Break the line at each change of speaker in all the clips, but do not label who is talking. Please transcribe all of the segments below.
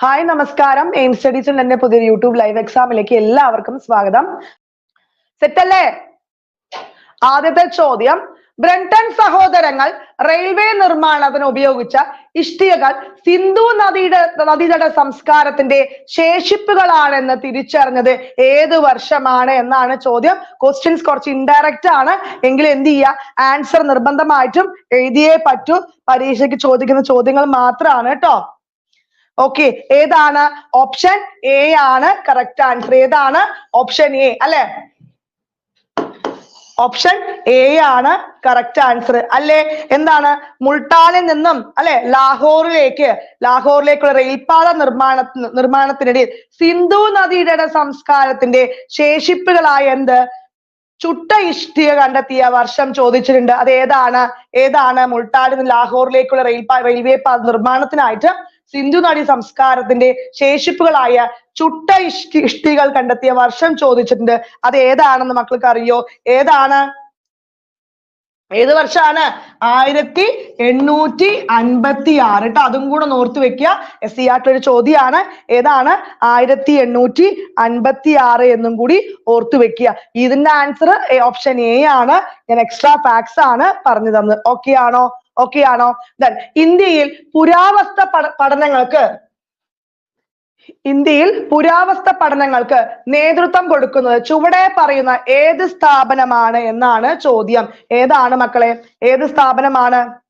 Hi നമസ്കാരം. Aim സ്റ്റഡീസിൽ എന്റെ പുതിയ യൂട്യൂബ് ലൈവ് എക്സാമിലേക്ക് എല്ലാവർക്കും സ്വാഗതം. സെറ്റല്ലേ? ആദ്യത്തെ ചോദ്യം. ബ്രണ്ടൻ സഹോദരങ്ങൾ റെയിൽവേ നിർമ്മാണത്തിന് ഉപയോഗിച്ച ഇഷ്ടികകൾ സിന്ധു നദിയുടെ നദീതട സംസ്കാരത്തിന്റെ ശേഷിപ്പുകളാണെന്ന് തിരിച്ചറിഞ്ഞത് ഏത് വർഷമാണ് എന്നാണ് ചോദ്യം. ക്വസ്റ്റ്യൻസ് കുറച്ച് ഇൻഡയറക്റ്റ് ആണ്. എങ്കിൽ എന്ത് ചെയ്യുക ആൻസർ നിർബന്ധമായിട്ടും എഴുതിയേ പറ്റൂ. പരീക്ഷയ്ക്ക് ചോദിക്കുന്ന ചോദ്യങ്ങൾ മാത്രമാണ് കേട്ടോ. ഓക്കെ ഏതാണ്? ഓപ്ഷൻ എ ആണ് കറക്റ്റ് ആൻസർ ഏതാണ്? ഓപ്ഷൻ എ അല്ലെ? ഓപ്ഷൻ എ ആണ് കറക്റ്റ് ആൻസർ അല്ലെ? എന്താണ്? മുൾട്ടാനിൽ നിന്നും അല്ലെ? ലാഹോറിലേക്ക് ലാഹോറിലേക്കുള്ള റെയിൽപാത നിർമ്മാണ നിർമ്മാണത്തിനിടയിൽ സിന്ധു നദിയുടെ സംസ്കാരത്തിന്റെ ശേഷിപ്പുകളായ എന്ത്? ചുട്ട ഇഷ്ടിക കണ്ടെത്തിയ വർഷം ചോദിച്ചിട്ടുണ്ട്. അത് ഏതാണ്? ഏതാണ്? മുൾട്ടാനിൽ നിന്ന് ലാഹോറിലേക്കുള്ള റെയിൽ റെയിൽവേ പാത നിർമ്മാണത്തിനായിട്ട് സിന്ധു നദി സംസ്കാരത്തിന്റെ ശേഷിപ്പുകളായ ചുട്ട ഇഷ്ടി ഇഷ്ടികൾ കണ്ടെത്തിയ വർഷം ചോദിച്ചിട്ടുണ്ട്. അത് ഏതാണെന്ന് മക്കൾക്ക് അറിയോ? ഏതാണ്? ഏത് വർഷമാണ്? ആയിരത്തി എണ്ണൂറ്റി അൻപത്തി ആറ് കേട്ടോ അതും കൂടെ ഓർത്ത് വെക്കുക. എസ് സി ആർ ഒരു ചോദ്യമാണ് ഏതാണ്? ആയിരത്തി എണ്ണൂറ്റി അൻപത്തി ആറ് എന്നും കൂടി ഓർത്ത് വെക്കുക. ഇതിന്റെ ആൻസർ ഓപ്ഷൻ എ ആണ്. ഞാൻ എക്സ്ട്രാ ഫാക്സ് ആണ് പറഞ്ഞു തന്നത്. ഓക്കെ ആണോ? ഓക്കെ ആണോ ദെൻ ഇന്ത്യയിൽ പുരാവസ്ത പഠ- പഠനങ്ങൾക്ക് ഇന്ത്യയിൽ പുരാവസ്ത പഠനങ്ങൾക്ക് നേതൃത്വം കൊടുക്കുന്നത് ചുവടെ പറയുന്ന ഏത് സ്ഥാപനമാണ് എന്നാണ് ചോദ്യം. ഏതാണ് മക്കളെ? ഏത് സ്ഥാപനമാണ്?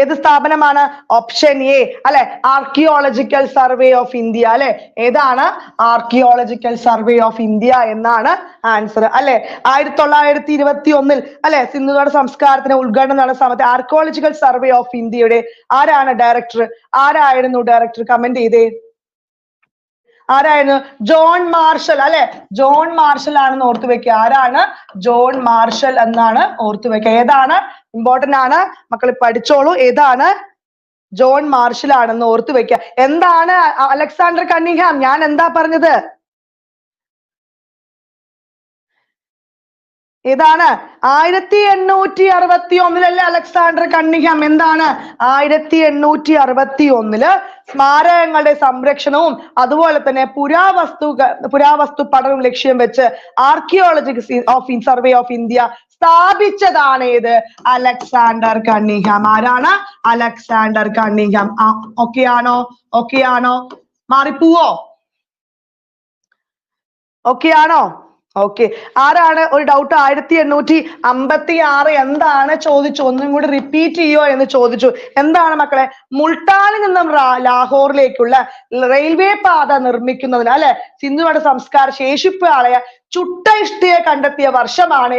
ഏത് സ്ഥാപനമാണ്? ഓപ്ഷൻ എ അല്ലെ? ആർക്കിയോളജിക്കൽ സർവേ ഓഫ് ഇന്ത്യ അല്ലെ? ഏതാണ്? ആർക്കിയോളജിക്കൽ സർവേ ഓഫ് ഇന്ത്യ എന്നാണ് ആൻസർ അല്ലെ? ആയിരത്തി തൊള്ളായിരത്തി ഇരുപത്തി ഒന്നിൽ അല്ലെ? സിന്ധുനോട് സംസ്കാരത്തിന് ഉദ്ഘാടനം നടന്ന സമയത്ത് ആർക്കിയോളജിക്കൽ സർവേ ഓഫ് ഇന്ത്യയുടെ ആരാണ് ഡയറക്ടർ ആരായിരുന്നു ഡയറക്ടർ കമന്റ് ചെയ്തേ. ആരായിരുന്നു? ജോൺ മാർഷൽ അല്ലെ? ജോൺ മാർഷൽ ആണെന്ന് ഓർത്തു വെക്കുക. ആരാണ്? ജോൺ മാർഷൽ എന്നാണ് ഓർത്തു വെക്കുക. ഏതാണ്? ഇമ്പോർട്ടന്റ് ആണ്. മക്കൾ പഠിച്ചോളൂ. ഏതാണ്? ജോൺ മാർഷൽ ആണെന്ന് ഓർത്തു വെക്കുക. എന്താണ് അലക്സാണ്ടർ കണ്ണിഹാം ഞാൻ എന്താ പറഞ്ഞത്? ഇതാണ് ആയിരത്തി എണ്ണൂറ്റി അറുപത്തി ഒന്നിലല്ലേ അലക്സാണ്ടർ കണ്ണിഹാം എന്താണ് ആയിരത്തി എണ്ണൂറ്റി അറുപത്തി ഒന്നിൽ സ്മാരകങ്ങളുടെ സംരക്ഷണവും അതുപോലെ തന്നെ പുരാവസ്തു പുരാവസ്തു പഠനവും ലക്ഷ്യം വെച്ച് archaeology of survey of India സ്ഥാപിച്ചതാണ് ഏത്? അലക്സാണ്ടർ കണ്ണിഹാം ആരാണ്? അലക്സാണ്ടർ കണ്ണിഹാം ഓക്കെ ആണോ ഓക്കെ ആണോ മാറിപ്പോവോ? ഓക്കെ ആണോ ഓക്കെ ആരാണ് ഒരു ഡൗട്ട് ആയിരത്തി എണ്ണൂറ്റി അമ്പത്തി ആറ് എന്താണ് ചോദിച്ചു? ഒന്നും കൂടി റിപ്പീറ്റ് ചെയ്യോ എന്ന് ചോദിച്ചു. എന്താണ് മക്കളെ? മുൾട്ടാനിൽ നിന്നും ലാഹോറിലേക്കുള്ള റെയിൽവേ പാത നിർമ്മിക്കുന്നതിന് അല്ലെ? സിന്ധുവിടെ സംസ്കാര ശേഷിപ്പ് ആളയ ചുട്ട ഇഷ്ടിയെ കണ്ടെത്തിയ വർഷമാണ്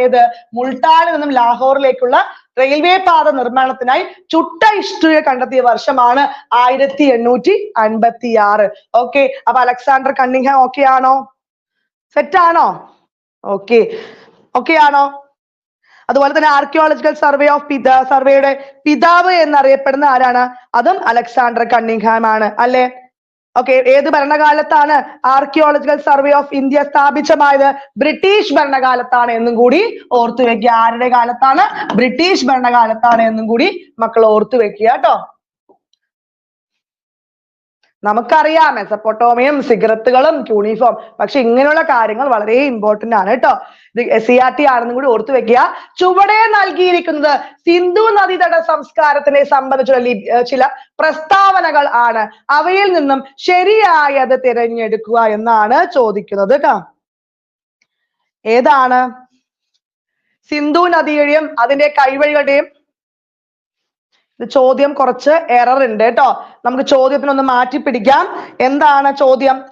മുൾട്ടാനിൽ നിന്നും ലാഹോറിലേക്കുള്ള റെയിൽവേ പാത നിർമ്മാണത്തിനായി ചുട്ട ഇഷ്ടിയെ കണ്ടെത്തിയ വർഷമാണ് ആയിരത്തി എണ്ണൂറ്റി അൻപത്തി ആറ് ഓക്കെ അപ്പൊ അലക്സാണ്ടർ കണ്ണിഹാം ഓക്കെ ആണോ? സെറ്റ് ആണോ? ഓക്കെ ഓക്കെ ആണോ? അതുപോലെ തന്നെ ആർക്കിയോളജിക്കൽ സർവേ ഓഫ് പിത സർവേയുടെ പിതാവ് എന്നറിയപ്പെടുന്ന ആരാണ്? അതും അലക്സാണ്ടർ കണ്ണിംഗ്ഹാം ആണ് അല്ലെ? ഓക്കെ ഏത് ഭരണകാലത്താണ് ആർക്കിയോളജിക്കൽ സർവേ ഓഫ് ഇന്ത്യ സ്ഥാപിച്ചമായത്? ബ്രിട്ടീഷ് ഭരണകാലത്താണ് എന്നും കൂടി ഓർത്തു വെക്കുക. ആരുടെ കാലത്താണ്? ബ്രിട്ടീഷ് ഭരണകാലത്താണ് എന്നും കൂടി മക്കൾ ഓർത്തു വെക്കുക കേട്ടോ. നമുക്കറിയാം മെസപ്പൊട്ടോമിയും സിഗരറ്റുകളും യൂണിഫോം പക്ഷെ ഇങ്ങനെയുള്ള കാര്യങ്ങൾ വളരെ ഇമ്പോർട്ടന്റ് ആണ് കേട്ടോ. ഇത് ടി ആണെന്നും കൂടി ഓർത്തു വെക്കുക. ചുവടെ നൽകിയിരിക്കുന്നത് സിന്ധു നദീതട സംസ്കാരത്തിനെ സംബന്ധിച്ചുള്ള ചില പ്രസ്താവനകൾ ആണ്. അവയിൽ നിന്നും ശരിയായത് തിരഞ്ഞെടുക്കുക എന്നാണ് ചോദിക്കുന്നത് കേട്ടോ. ഏതാണ്? സിന്ധു നദിയുടെയും അതിന്റെ കൈവഴികളുടെയും ചോദ്യം കുറച്ച് എറർ ഉണ്ട് കേട്ടോ. നമുക്ക് ചോദ്യത്തിനൊന്ന് മാറ്റി പിടിക്കാം. എന്താണ് ചോദ്യം?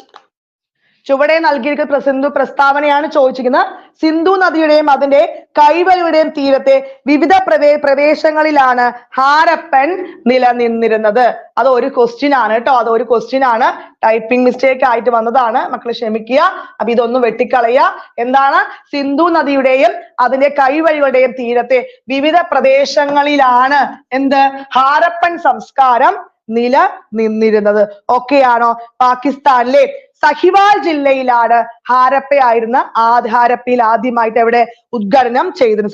ചുവടെ നൽകിയിരിക്കുന്ന സിന്ധു പ്രസ്താവനയാണ് ചോദിച്ചിരിക്കുന്നത്. സിന്ധു നദിയുടെയും അതിന്റെ കൈവരിയുടെയും തീരത്തെ വിവിധ പ്രവേ പ്രദേശങ്ങളിലാണ് ഹാരപ്പൻ നിലനിന്നിരുന്നത്. അത് ഒരു ക്വസ്റ്റ്യൻ ആണ് കേട്ടോ. അത് ഒരു ക്വസ്റ്റ്യൻ ആണ്. ടൈപ്പിംഗ് മിസ്റ്റേക്ക് ആയിട്ട് വന്നതാണ്. മക്കൾ ക്ഷമിക്കുക. അപ്പൊ ഇതൊന്നും വെട്ടിക്കളയുക. എന്താണ്? സിന്ധു നദിയുടെയും അതിന്റെ കൈവഴികളുടെയും തീരത്തെ വിവിധ പ്രദേശങ്ങളിലാണ് എന്ത്? ഹാരപ്പൻ സംസ്കാരം നില നിന്നിരുന്നത് ആണോ? പാകിസ്ഥാനിലെ സഹിവാൽ ജില്ലയിലാണ് ഹാരപ്പയായിരുന്ന ആദ് ഹാരപ്പയിൽ ആദ്യമായിട്ട് എവിടെ ഉദ്ഘാടനം ചെയ്തത്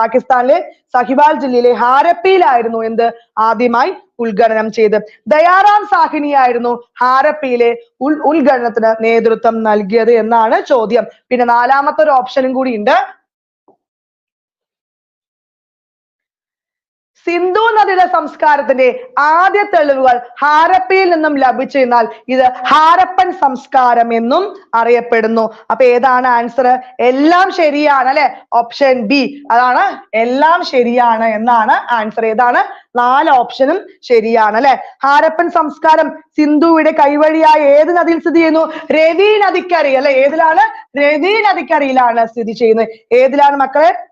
പാകിസ്ഥാനിലെ സഹിവാൽ ജില്ലയിലെ ഹാരപ്പയിലായിരുന്നു എന്ത് ആദ്യമായി ഉദ്ഘാടനം ചെയ്ത് ദയാറാം സാഹിനിയായിരുന്നു ഹാരപ്പയിലെ ഉൽ ഉദ്ഘാടനത്തിന് നേതൃത്വം നൽകിയത് എന്നാണ് ചോദ്യം. പിന്നെ നാലാമത്തെ ഒരു ഓപ്ഷനും കൂടി ഉണ്ട്. സിന്ധു നദിയുടെ സംസ്കാരത്തിന്റെ ആദ്യ തെളിവുകൾ ഹാരപ്പയിൽ നിന്നും ലഭിച്ചതിനാൽ ഇത് ഹാരപ്പൻ സംസ്കാരം എന്നും അറിയപ്പെടുന്നു. അപ്പൊ ഏതാണ് ആൻസർ എല്ലാം ശരിയാണ് അല്ലെ? Option B. അതാണ് എല്ലാം ശരിയാണ് എന്നാണ് ആൻസർ. ഏതാണ്? നാല് ഓപ്ഷനും ശരിയാണ് അല്ലെ? ഹാരപ്പൻ സംസ്കാരം സിന്ധുവിടെ കൈവഴിയായ ഏത് നദിയിൽ സ്ഥിതി ചെയ്യുന്നു? രവി നദിക്കരി അല്ലെ? ഏതിലാണ്? രവി നദിക്കരയിലാണ് സ്ഥിതി ചെയ്യുന്നത്. ഏതിലാണ് മക്കളെ?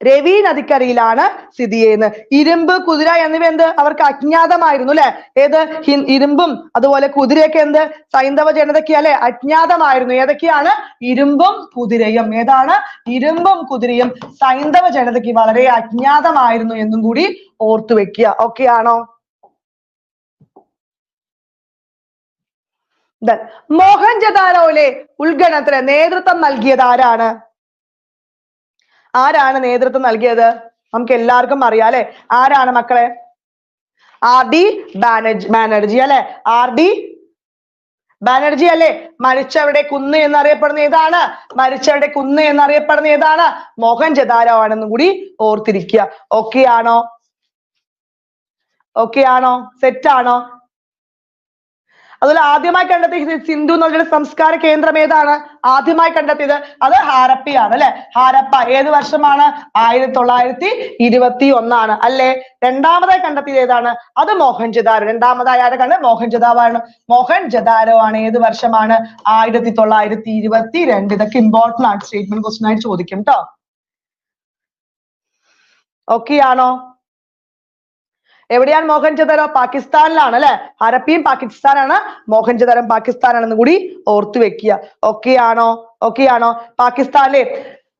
രവി നദിക്കരയിലാണ് സ്ഥിതി ചെയ്യുന്നത്. ഇരുമ്പ് കുതിര എന്നിവ എന്ത്? അവർക്ക് അജ്ഞാതമായിരുന്നു അല്ലെ? ഏത്? ഇരുമ്പും അതുപോലെ കുതിരയൊക്കെ എന്ത്? സൈന്ധവ ജനതയ്ക്ക് അല്ലെ? അജ്ഞാതമായിരുന്നു. ഏതൊക്കെയാണ്? ഇരുമ്പും കുതിരയും. ഏതാണ്? ഇരുമ്പും കുതിരയും. സൈന്ധവ ജനതയ്ക്ക് വളരെ അജ്ഞാതമായിരുന്നു എന്നും കൂടി ഓർത്തു വെക്കുക. ഓക്കെ ആണോ? മോഹൻജദാരോയിലെ ഉദ്ഘാടനത്തിന് നേതൃത്വം നൽകിയത് ആരാണ്? ആരാണ് നേതൃത്വം നൽകിയത്? നമുക്ക് എല്ലാവർക്കും അറിയാം അല്ലെ? ആരാണ് മക്കളെ? ആർ ഡി ബാനർജി ബാനർജി അല്ലെ? ആർ ഡി ബാനർജി അല്ലെ? മരിച്ചവരുടെ കുന്ന് എന്നറിയപ്പെടുന്ന ഏതാണ്? മരിച്ചവരുടെ കുന്ന് എന്നറിയപ്പെടുന്ന ഏതാണ്? മോഹൻ ജദാരോ ആണെന്നും കൂടി ഓർത്തിരിക്കുക. ഓക്കെ ആണോ? ഓക്കെ ആണോ? സെറ്റ് ആണോ? അതുപോലെ ആദ്യമായി കണ്ടെത്തിയ സിന്ധു നദിയുടെ സംസ്കാര കേന്ദ്രം ഏതാണ്? ആദ്യമായി കണ്ടെത്തിയത് അത് ഹാരപ്പിയാണ് അല്ലെ? ഹാരപ്പ ഏത് വർഷമാണ്? ആയിരത്തി തൊള്ളായിരത്തി ഇരുപത്തി ഒന്നാണ് അല്ലെ? രണ്ടാമതായി കണ്ടെത്തിയത് ഏതാണ്? അത് മോഹൻജദാരോ രണ്ടാമതായി ആരെ കണ്ട്? മോഹൻജദാവാണ് മോഹൻജദാരോ ആണ് ഏത് വർഷമാണ്? ആയിരത്തി തൊള്ളായിരത്തി ഇരുപത്തി രണ്ട് ഇതൊക്കെ ഇമ്പോർട്ടന്റ് ആണ്. സ്റ്റേറ്റ്മെന്റ് ക്വസ്റ്റൻ ആയിട്ട് ചോദിക്കും ട്ടോ. ഓക്കെ ആണോ? എവിടെയാണ് മോഹൻജദാരോ പാകിസ്ഥാനിലാണ് അല്ലെ ഹരപ്പിയും പാകിസ്ഥാനാണ്. മോഹൻജദാരം പാകിസ്ഥാനാണെന്ന് കൂടി ഓർത്തു വെക്കുക. ഓക്കെ ആണോ? ഓക്കെ ആണോ? പാകിസ്ഥാനിലെ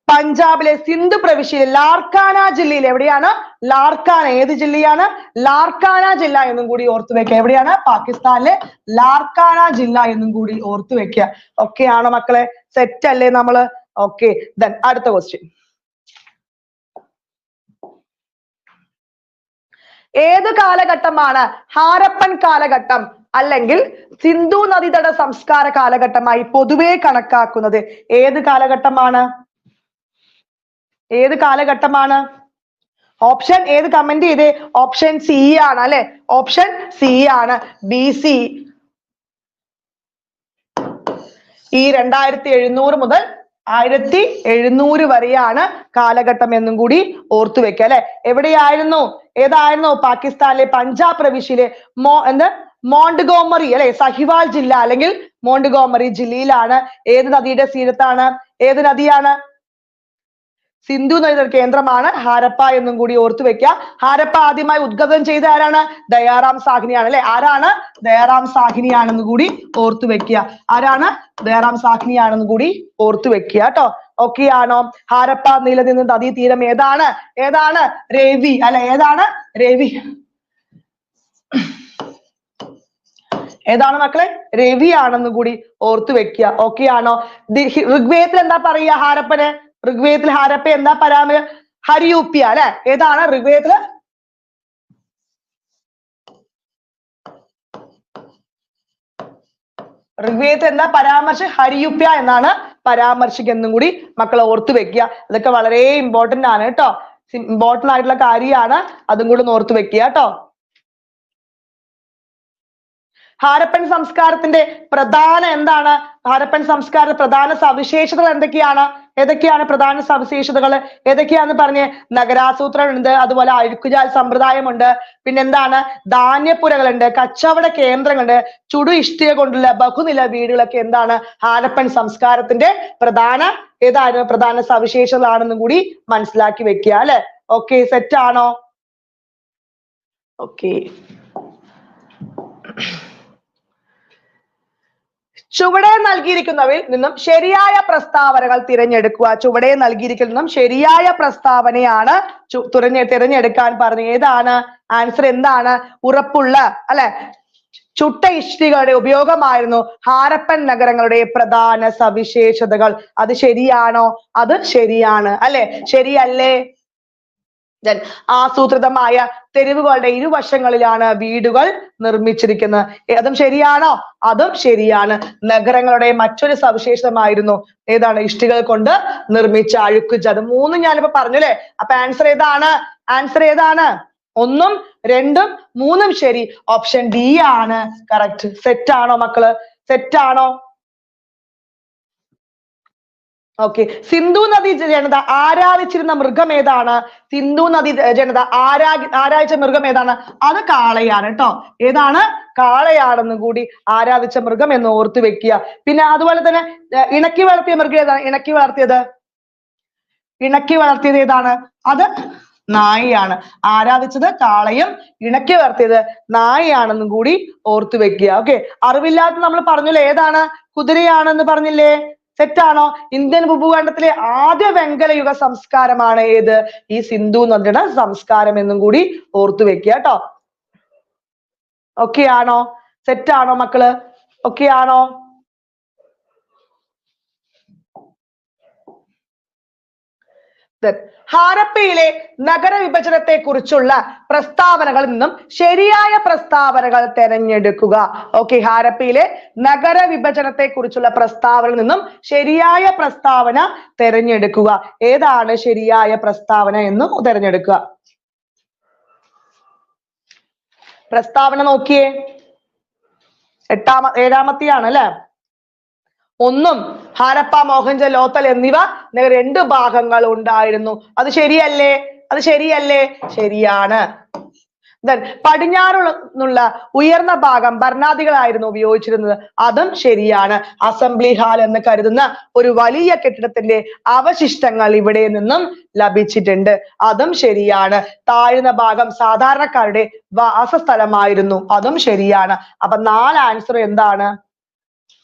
പഞ്ചാബിലെ സിന്ധു പ്രവിശ്യയിലെ ലാർക്കാന ജില്ലയിൽ എവിടെയാണ്? ലാർക്കാന ഏത് ജില്ലയാണ്? ലാർക്കാന ജില്ല എന്നും കൂടി ഓർത്തു വെക്കുക. എവിടെയാണ്? പാകിസ്ഥാനിലെ ലാർക്കാന ജില്ല എന്നും കൂടി ഓർത്തു വെക്കുക. ഓക്കെ ആണോ മക്കളെ? സെറ്റ് അല്ലേ നമ്മൾ? ഓക്കെ ദെൻ അടുത്ത ക്വസ്റ്റ്യൻ ഏത് കാലഘട്ടമാണ് ഹാരപ്പൻ കാലഘട്ടം? അല്ലെങ്കിൽ സിന്ധു നദീതട സംസ്കാര കാലഘട്ടമായി പൊതുവെ കണക്കാക്കുന്നത് ഏത് കാലഘട്ടമാണ്? ഏത് കാലഘട്ടമാണ്? ഓപ്ഷൻ ഏത് കമന്റ് ചെയ്തേ? ഓപ്ഷൻ സി ആണ് അല്ലെ? ഓപ്ഷൻ സി ആണ്. ബി സി ഈ രണ്ടായിരത്തി എഴുന്നൂറ് മുതൽ ആയിരത്തി എഴുന്നൂറ് വരെയാണ് കാലഘട്ടം എന്നും കൂടി ഓർത്തു വെക്കുക അല്ലെ? എവിടെയായിരുന്നു? ഏതായിരുന്നു? പാകിസ്ഥാനിലെ പഞ്ചാബ് പ്രവിശ്യയിലെ മോ എന്ത്? മോണ്ടുഗോമറി അല്ലെ? സഹിവാൽ ജില്ല അല്ലെങ്കിൽ മോണ്ടുഗോമറി ജില്ലയിലാണ്. ഏത് നദിയുടെ തീരത്താണ്? ഏത് നദിയാണ്? സിന്ധു നദിയുടെ കേന്ദ്രമാണ് ഹാരപ്പ എന്നും കൂടി ഓർത്തു വെക്കുക. ഹാരപ്പ ആദ്യമായി ഉദ്ഘാടനം ചെയ്ത ആരാണ്? ദയാറാം സാഹിനിയാണ് അല്ലെ? ആരാണ്? ദയാറാം സാഹിനിയാണെന്ന് കൂടി ഓർത്തു വെക്കുക. ആരാണ്? ദയാറാം സാഹിനിയാണെന്ന് കൂടി ഓർത്തു വെക്കുക കേട്ടോ. ഓക്കെ ആണോ ഹാരപ്പ നിലനിന്ന് നദീ തീരം ഏതാണ്? ഏതാണ്? രവി അല്ലെ? ഏതാണ്? രവി. ഏതാണ് മക്കളെ? രവി ആണെന്ന് കൂടി ഓർത്തു വെക്കുക. ഓക്കെ ആണോ ഋഗ്വേദത്തിൽ എന്താ പറയുക ഹാരപ്പന്? ഋഗ്വേദത്തിൽ ഹാരപ്പ എന്താ പരാമ ഹരിയൂപ്യ അല്ലെ? ഏതാണ് ഋഗ്വേദത്തിൽ ഋഗ്വേദത്തിൽ എന്താ പരാമർശം? ഹരിയുപ്യ എന്നാണ് പരാമർശിക്കുന്നും കൂടി മക്കളെ ഓർത്തു വെക്കുക. ഇതൊക്കെ വളരെ ഇമ്പോർട്ടന്റ് ആണ് കേട്ടോ. ഇമ്പോർട്ടന്റ് ആയിട്ടുള്ള കാര്യമാണ്. അതും കൂടി ഓർത്തു വെക്കുക കേട്ടോ. ഹാരപ്പൻ സംസ്കാരത്തിന്റെ പ്രധാന എന്താണ്? ഹാരപ്പൻ സംസ്കാര പ്രധാന സവിശേഷതകൾ എന്തൊക്കെയാണ്? ഏതൊക്കെയാണ് പ്രധാന സവിശേഷതകൾ? ഏതൊക്കെയാന്ന് പറഞ്ഞ് നഗരാസൂത്രണം ഉണ്ട് അതുപോലെ അഴുക്കുചാൽ സമ്പ്രദായമുണ്ട് പിന്നെന്താണ്? ധാന്യപ്പുരകളുണ്ട് കച്ചവട കേന്ദ്രങ്ങളുണ്ട് ചുടു ഇഷ്ടിക കൊണ്ടുള്ള ബഹുനില വീടുകളൊക്കെ എന്താണ്? ഹാരപ്പൻ സംസ്കാരത്തിന്റെ പ്രധാന ഏതായിരുന്നു പ്രധാന സവിശേഷതകളാണെന്നും കൂടി മനസ്സിലാക്കി വെക്കുക അല്ലെ? ഓക്കെ സെറ്റ് ആണോ? ഓക്കെ ചുവടെ നൽകിയിരിക്കുന്നവയിൽ നിന്നും ശരിയായ പ്രസ്താവനകൾ തിരഞ്ഞെടുക്കുക. ചുവടെ നൽകിയിരിക്കുന്നതും ശരിയായ പ്രസ്താവനയാണ് തുറഞ്ഞ് തിരഞ്ഞെടുക്കാൻ പറഞ്ഞു. ഏതാണ്? ആൻസർ എന്താണ്? ഉറപ്പുള്ള അല്ലെ? ചുട്ട ഇഷ്ടികളുടെ ഉപയോഗമായിരുന്നു ഹാരപ്പൻ നഗരങ്ങളുടെ പ്രധാന സവിശേഷതകൾ. അത് ശരിയാണോ? അത് ശരിയാണ്. അല്ലെ? ശരിയല്ലേ? Then ആസൂത്രിതമായ തെരുവുകളുടെ ഇരുവശങ്ങളിലാണ് വീടുകൾ നിർമ്മിച്ചിരിക്കുന്നത്. അതും ശരിയാണോ? അതും ശരിയാണ്. നഗരങ്ങളുടെ മറ്റൊരു സവിശേഷതമായിരുന്നു. ഏതാണ്? ഇഷ്ടികൾ കൊണ്ട് നിർമ്മിച്ച അഴുക്കുച അത് മൂന്നും ഞാനിപ്പോ പറഞ്ഞു അല്ലെ അപ്പൊ ആൻസർ ഏതാണ്? ആൻസർ ഏതാണ്? ഒന്നും രണ്ടും മൂന്നും ശരി. ഓപ്ഷൻ ഡി ആണ്. കറക്റ്റ് സെറ്റ് ആണോ മക്കൾ? സെറ്റ് ആണോ? ഓക്കെ സിന്ധു നദി ജനത ആരാധിച്ചിരുന്ന മൃഗം ഏതാണ്? സിന്ധു നദി ജനത ആരാ ആരാധിച്ച മൃഗം ഏതാണ്? അത് കാളയാണ് ട്ടോ. ഏതാണ്? കാളയാണെന്ന് കൂടി ആരാധിച്ച മൃഗം എന്ന് ഓർത്തു വെക്കുക. പിന്നെ അതുപോലെ തന്നെ ഇണക്കി വളർത്തിയ മൃഗം ഏതാണ്? ഇണക്കി വളർത്തിയത്? ഇണക്കി വളർത്തിയത് ഏതാണ്? അത് നായയാണ്. ആരാധിച്ചത്? കാളയും ഇണക്കി വളർത്തിയത് നായയാണെന്നും കൂടി ഓർത്തു വെക്കുക. ഓക്കെ അറിവില്ലാത്ത നമ്മൾ പറഞ്ഞല്ലോ? ഏതാണ്? കുതിരയാണെന്ന് പറഞ്ഞില്ലേ? തെറ്റാണോ? ഇന്ത്യൻ ഉപഭൂഖണ്ഡത്തിലെ ആദ്യ വെങ്കല യുഗ സംസ്കാരമാണ് ഏത്? ഈ സിന്ധു നദിയുടെ സംസ്കാരം എന്നും കൂടി ഓർത്തു വെക്കുക കേട്ടോ. ഓക്കെ ആണോ സെറ്റാണോ മക്കൾ? ഓക്കെ ആണോ ഹാരപ്പയിലെ നഗരവിഭജനത്തെ കുറിച്ചുള്ള പ്രസ്താവനകളിൽ നിന്നും ശരിയായ പ്രസ്താവനകൾ തിരഞ്ഞെടുക്കുക. ഓക്കെ ഹാരപ്പയിലെ നഗരവിഭജനത്തെ കുറിച്ചുള്ള പ്രസ്താവനയിൽ നിന്നും ശരിയായ പ്രസ്താവന തിരഞ്ഞെടുക്കുക. ഏതാണ് ശരിയായ പ്രസ്താവന എന്ന് തിരഞ്ഞെടുക്കുക. പ്രസ്താവന നോക്കിയേ. എട്ടാമ ഏഴാമത്തെയാണ് അല്ലെ? ഒന്നും ഹാരപ്പ മോഹൻജ ലോത്തൽ എന്നിവ രണ്ട് ഭാഗങ്ങൾ ഉണ്ടായിരുന്നു. അത് ശരിയല്ലേ? അത് ശരിയല്ലേ? ശരിയാണ്. Then പടിഞ്ഞാറുള്ള ഉയർന്ന ഭാഗം ഭരണാധികളായിരുന്നു ഉപയോഗിച്ചിരുന്നത്. അതും ശരിയാണ്. അസംബ്ലി ഹാൾ എന്ന് കരുതുന്ന ഒരു വലിയ കെട്ടിടത്തിന്റെ അവശിഷ്ടങ്ങൾ ഇവിടെ നിന്നും ലഭിച്ചിട്ടുണ്ട്. അതും ശരിയാണ്. താഴ്ന്ന ഭാഗം സാധാരണക്കാരുടെ വാസസ്ഥലമായിരുന്നു അതും ശരിയാണ്. അപ്പൊ നാല് ആൻസർ എന്താണ്?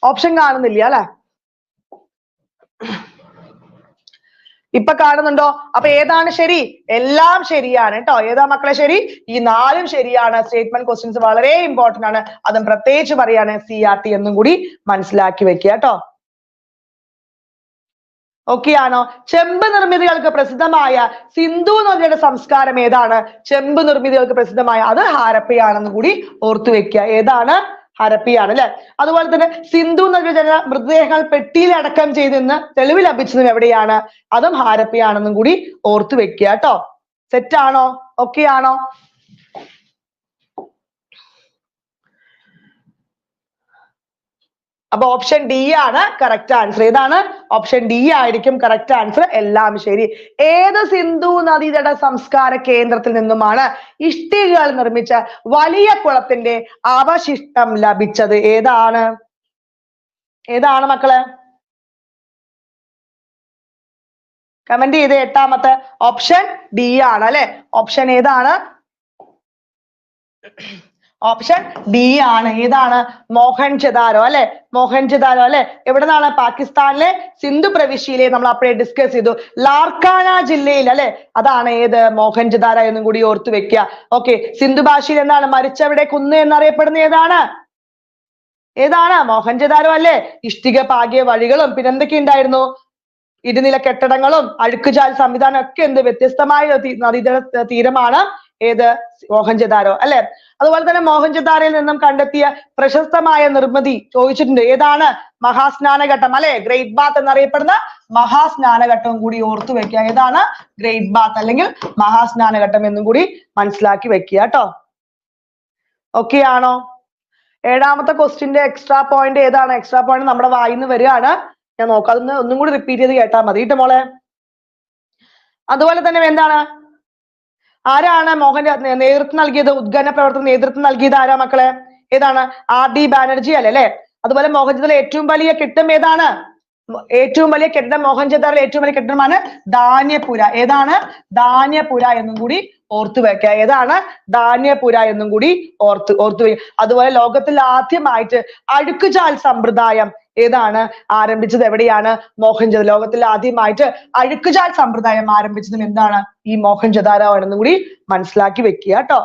ഓപ്ഷൻ കാണുന്നില്ല അല്ലെ? ഇപ്പൊ കാണുന്നുണ്ടോ? അപ്പൊ ഏതാണ് ശരി? എല്ലാം ശരിയാണ് കേട്ടോ ഏതാ മക്കളെ ശരി? ഈ നാലും ശരിയാണ്. സ്റ്റേറ്റ്മെന്റ് ക്വസ്റ്റ്യൻസ് വളരെ ഇമ്പോർട്ടന്റ് ആണ്. അതും പ്രത്യേകിച്ച് പറയാണ് സി ആർ ടി എന്നും കൂടി മനസ്സിലാക്കി വെക്കുക കേട്ടോ ഓക്കെ ആണോ? ചെമ്പ് നിർമ്മിതികൾക്ക് പ്രസിദ്ധമായ സിന്ധു നദിയുടെ സംസ്കാരം ഏതാണ്? ചെമ്പ് നിർമ്മിതികൾക്ക് പ്രസിദ്ധമായ അത് ഹാരപ്പയാണെന്ന് കൂടി ഓർത്തു വെക്കുക. ഏതാണ്? ഹരപ്പിയാണ് അല്ലെ? അതുപോലെ തന്നെ സിന്ധു നദിയുടെ ജന മൃതദേഹങ്ങൾ പെട്ടിയിൽ അടക്കം ചെയ്തെന്ന് തെളിവ് ലഭിച്ചതും എവിടെയാണ്? അതും ഹാരപ്പിയാണെന്നും കൂടി ഓർത്തു വെക്കുക കേട്ടോ. സെറ്റ് ആണോ? ഓക്കെ ആണോ? അപ്പൊ ഓപ്ഷൻ ഡി ആണ് കറക്റ്റ് ആൻസർ ഏതാണ്? ഓപ്ഷൻ ഡി ആയിരിക്കും കറക്റ്റ് ആൻസർ എല്ലാം ശരി. ഏത് സിന്ധു നദീതട സംസ്കാര കേന്ദ്രത്തിൽ നിന്നുമാണ് ഇഷ്ടികകൾ നിർമ്മിച്ച വലിയ കുളത്തിന്റെ അവശിഷ്ടം ലഭിച്ചത്? ഏതാണ്? ഏതാണ് മക്കളെ? കമന്റ് ചെയ്ത് എട്ടാമത്തെ ഓപ്ഷൻ ഡി ആണ് അല്ലെ? ഓപ്ഷൻ ഏതാണ്? ഓപ്ഷൻ ബി ആണ്. ഏതാണ് മോഹൻ ചെദാരോ അല്ലെ? മോഹൻ ചെദാരോ അല്ലെ? എവിടെ നിന്നാണ് പാകിസ്ഥാനിലെ സിന്ധു പ്രവിശ്യയിലെ നമ്മൾ അപ്പോഴേ ഡിസ്കസ് ചെയ്തു. ലാർക്കാന ജില്ലയിൽ അല്ലെ? അതാണ് ഏത്? മോഹൻ ചെദാര എന്നും കൂടി ഓർത്തു വെക്കുക. ഓക്കെ സിന്ധു ഭാഷയിൽ എന്താണ്? മരിച്ചവിടെ കുന്ന് എന്നറിയപ്പെടുന്ന ഏതാണ്? ഏതാണ്? മോഹൻജദാരോ അല്ലെ? ഇഷ്ടിക പാകിയ വഴികളും പിന്നെന്തൊക്കെ ഉണ്ടായിരുന്നു? ഇരുനില കെട്ടിടങ്ങളും അഴുക്കുചാൽ സംവിധാനം ഒക്കെ എന്ത്? വ്യത്യസ്തമായ നദീതട തീരമാണ്. ഏത്? മോഹൻജദാരോ അല്ലെ? അതുപോലെ തന്നെ മോഹൻജദാരയിൽ നിന്നും കണ്ടെത്തിയ പ്രശസ്തമായ നിർമ്മിതി ചോദിച്ചിട്ടുണ്ട്. ഏതാണ്? മഹാസ്നാനഘട്ടം അല്ലെ? ഗ്രേറ്റ് ബാത്ത് എന്നറിയപ്പെടുന്ന മഹാസ്നാനഘട്ടവും കൂടി ഓർത്തു വെക്കുക. ഏതാണ്? ഗ്രേറ്റ് ബാത്ത് അല്ലെങ്കിൽ മഹാസ്നാനഘട്ടം എന്നും കൂടി മനസ്സിലാക്കി വെക്കുക കേട്ടോ. ഓക്കെ ആണോ? ഏഴാമത്തെ ക്വസ്റ്റിന്റെ എക്സ്ട്രാ പോയിന്റ് ഏതാണ്? എക്സ്ട്രാ പോയിന്റ് നമ്മുടെ വായിന്ന് വരികയാണ്. ഞാൻ നോക്കാം. അതൊന്ന് ഒന്നും കൂടി റിപ്പീറ്റ് ചെയ്ത് കേട്ടാൽ മതി. കേട്ടോ മോളെ. അതുപോലെ തന്നെ എന്താണ്? ആരാണ് മോഹൻ നേതൃത്വം നൽകിയത്? ഉദ്ഘാടന പ്രവർത്തനം നേതൃത്വം നൽകിയത് ആരാ മക്കളെ? ഏതാണ്? ആർ ഡി ബാനർജി അല്ലേ അല്ലെ? അതുപോലെ മോഹൻജദാറിലെ ഏറ്റവും വലിയ കെട്ടിടം ഏതാണ്? ഏറ്റവും വലിയ കെട്ടിടം മോഹൻജദാറിലെ ഏറ്റവും വലിയ കെട്ടിടമാണ് ധാന്യപുര. ഏതാണ്? ധാന്യപുര എന്നും കൂടി ഓർത്തു വെക്കുക ഏതാണ്? ധാന്യപുര എന്നും കൂടി ഓർത്ത് ഓർത്തു വെക്കുക അതുപോലെ ലോകത്തിൽ ആദ്യമായിട്ട് അഴുക്കുചാൽ സമ്പ്രദായം ഏതാണ്? ആരംഭിച്ചത് എവിടെയാണ്? മോഹൻജദ ലോകത്തിൽ ആദ്യമായിട്ട് അഴുക്കുചാൽ സമ്പ്രദായം ആരംഭിച്ചതും എന്താണ്? ഈ മോഹൻജദാരോ എന്നും കൂടി മനസ്സിലാക്കി വെക്കുക കേട്ടോ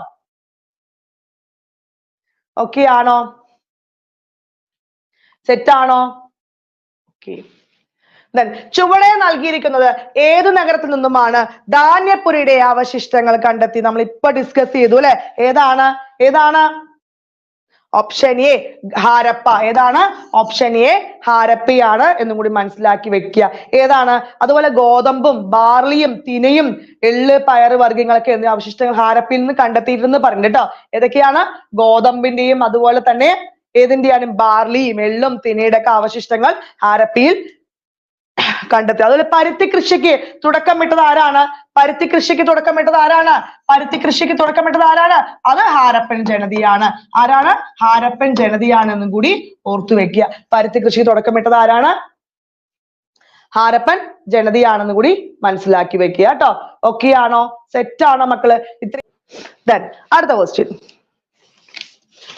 ഓക്കെ ആണോ? സെറ്റ് ആണോ? ഓക്കെ Then ചുവടെ നൽകിയിരിക്കുന്നത് ഏത് നഗരത്തിൽ നിന്നുമാണ്? ധാന്യപ്പുരയുടെ അവശിഷ്ടങ്ങൾ കണ്ടെത്തി നമ്മൾ ഇപ്പൊ ഡിസ്കസ് ചെയ്തു അല്ലെ? ഏതാണ്? ഏതാണ്? Option A Harappa. ഏതാണ്? ഓപ്ഷൻ എ ഹാരപ്പയാണ് എന്നും കൂടി മനസ്സിലാക്കി വെക്കുക. ഏതാണ്? അതുപോലെ ഗോതമ്പും ബാർലിയും തിനയും എള്ള് പയർ വർഗങ്ങളൊക്കെ എന്നീ അവശിഷ്ടങ്ങൾ ഹാരപ്പയിൽ നിന്ന് കണ്ടെത്തിയിരുന്നു പറഞ്ഞു കേട്ടോ ഏതൊക്കെയാണ്? ഗോതമ്പിന്റെയും അതുപോലെ തന്നെ ഏതിന്റെയാണ്? ബാർലിയും എള്ളും തിനയുടെ ഒക്കെ അവശിഷ്ടങ്ങൾ ഹാരപ്പിയിൽ കണ്ടെത്തി. അതുപോലെ പരുത്തി കൃഷിക്ക് തുടക്കമിട്ടത് ആരാണ്? പരുത്തി കൃഷിക്ക് തുടക്കമിട്ടത് ആരാണ്? പരുത്തി കൃഷിക്ക് തുടക്കമിട്ടത് ആരാണ്? അത് ഹാരപ്പൻ ജനതയാണ്. ആരാണ്? ഹാരപ്പൻ ജനതയാണ് എന്നും കൂടി ഓർത്തു വെക്കുക. പരുത്തി കൃഷിക്ക് തുടക്കമിട്ടത് ആരാണ്? ഹാരപ്പൻ ജനതയാണെന്ന് കൂടി മനസ്സിലാക്കി വെക്കുക കേട്ടോ. ഓക്കെ ആണോ? സെറ്റ് ആണോ മക്കൾ? ഇത്ര Then, അടുത്ത ക്വസ്റ്റ്യൻ